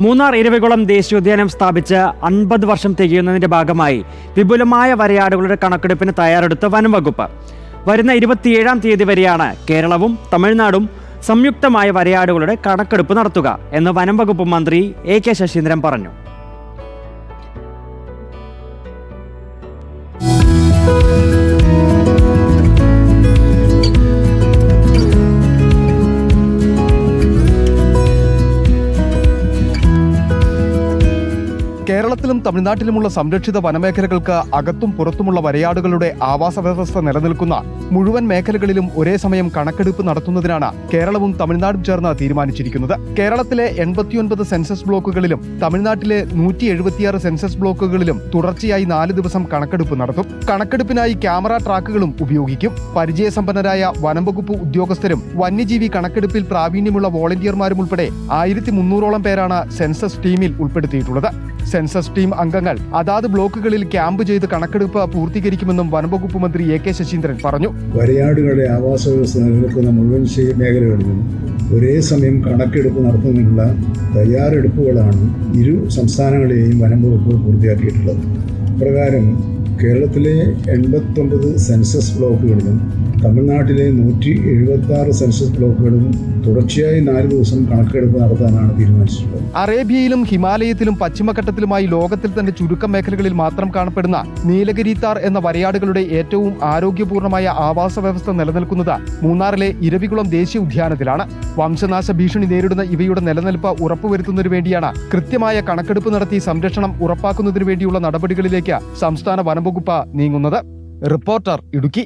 മൂന്നാർ ഇരവികുളം ദേശീയോദ്യാനം സ്ഥാപിച്ച് അൻപത് വർഷം തികയുന്നതിന്റെ ഭാഗമായി വിപുലമായ വരയാടുകളുടെ കണക്കെടുപ്പിന് തയ്യാറെടുത്ത വനം വകുപ്പ് വരുന്ന ഇരുപത്തിയേഴാം തീയതി വരെയാണ് കേരളവും തമിഴ്നാടും സംയുക്തമായ വരയാടുകളുടെ കണക്കെടുപ്പ് നടത്തുക എന്ന് വനം വകുപ്പ് മന്ത്രി എ കെ ശശീന്ദ്രൻ പറഞ്ഞു. കേരളത്തിലും തമിഴ്നാട്ടിലുമുള്ള സംരക്ഷിത വനമേഖലകൾക്ക് അകത്തും പുറത്തുമുള്ള വരയാടുകളുടെ ആവാസ വ്യവസ്ഥ നിലനിൽക്കുന്ന മുഴുവൻ മേഖലകളിലും ഒരേ സമയം കണക്കെടുപ്പ് നടത്തുന്നതിനാണ് കേരളവും തമിഴ്നാടും ചേർന്ന് തീരുമാനിച്ചിരിക്കുന്നത്. കേരളത്തിലെ എൺപത്തിയൊൻപത് സെൻസസ് ബ്ലോക്കുകളിലും തമിഴ്നാട്ടിലെ നൂറ്റി എഴുപത്തിയാറ് സെൻസസ് ബ്ലോക്കുകളിലും തുടർച്ചയായി നാല് ദിവസം കണക്കെടുപ്പ് നടത്തും. കണക്കെടുപ്പിനായി ക്യാമറ ട്രാക്കുകളും ഉപയോഗിക്കും. പരിചയസമ്പന്നരായ വനം വകുപ്പ് ഉദ്യോഗസ്ഥരും വന്യജീവി കണക്കെടുപ്പിൽ പ്രാവീണ്യമുള്ള വോളണ്ടിയർമാരും ഉൾപ്പെടെ ആയിരത്തി മുന്നൂറോളം പേരാണ് സെൻസസ് ടീമിൽ ഉൾപ്പെടുത്തിയിട്ടുള്ളത്. സെൻസസ് ടീം അംഗങ്ങൾ. അതാത് ബ്ലോക്കുകളിൽ ക്യാമ്പ് ചെയ്ത് കണക്കെടുപ്പ് പൂർത്തീകരിക്കുമെന്നും വനംവകുപ്പ് മന്ത്രി എ കെ ശശീന്ദ്രൻ പറഞ്ഞു. വരയാടുകളുടെ ആവാസ വ്യവസ്ഥ നിലനിൽക്കുന്ന മുഴുവൻ മേഖലകളിലും ഒരേ സമയം കണക്കെടുപ്പ് നടത്തുന്നതിനുള്ള തയ്യാറെടുപ്പുകളാണ് ഇരു സംസ്ഥാനങ്ങളെയും വനംവകുപ്പ് പൂർത്തിയാക്കിയിട്ടുള്ളത്. പ്രകാരം കേരളത്തിലെ എൺപത്തൊമ്പത് സെൻസസ് ബ്ലോക്കുകളിലും തമിഴ്നാട്ടിലെ നൂറ്റി എഴുപത്തി സെൻസസ് ബ്ലോക്കുകളും തുടർച്ചയായി നാല് ദിവസം കണക്കെടുപ്പ് നടത്താനാണ് തീരുമാനിച്ചിട്ടുള്ളത്. അറേബ്യയിലും ഹിമാലയത്തിലും പശ്ചിമഘട്ടത്തിലുമായി ലോകത്തിൽ തന്നെ ചുരുക്കം മേഖലകളിൽ മാത്രം കാണപ്പെടുന്ന നീലഗിരി താർ എന്ന വരയാടുകളുടെ ഏറ്റവും ആരോഗ്യപൂർണമായ ആവാസ വ്യവസ്ഥ നിലനിൽക്കുന്നത് മൂന്നാറിലെ ഇരവികുളം ദേശീയ ഉദ്യാനത്തിലാണ്. വംശനാശ ഭീഷണി നേരിടുന്ന ഇവയുടെ നിലനിൽപ്പ് ഉറപ്പുവരുത്തുന്നതിനു വേണ്ടിയാണ് കൃത്യമായ കണക്കെടുപ്പ് നടത്തി സംരക്ഷണം ഉറപ്പാക്കുന്നതിനു വേണ്ടിയുള്ള നടപടികളിലേക്ക് സംസ്ഥാന വനംവകുപ്പ് നീങ്ങുന്നത്. റിപ്പോർട്ടർ ഇടുക്കി.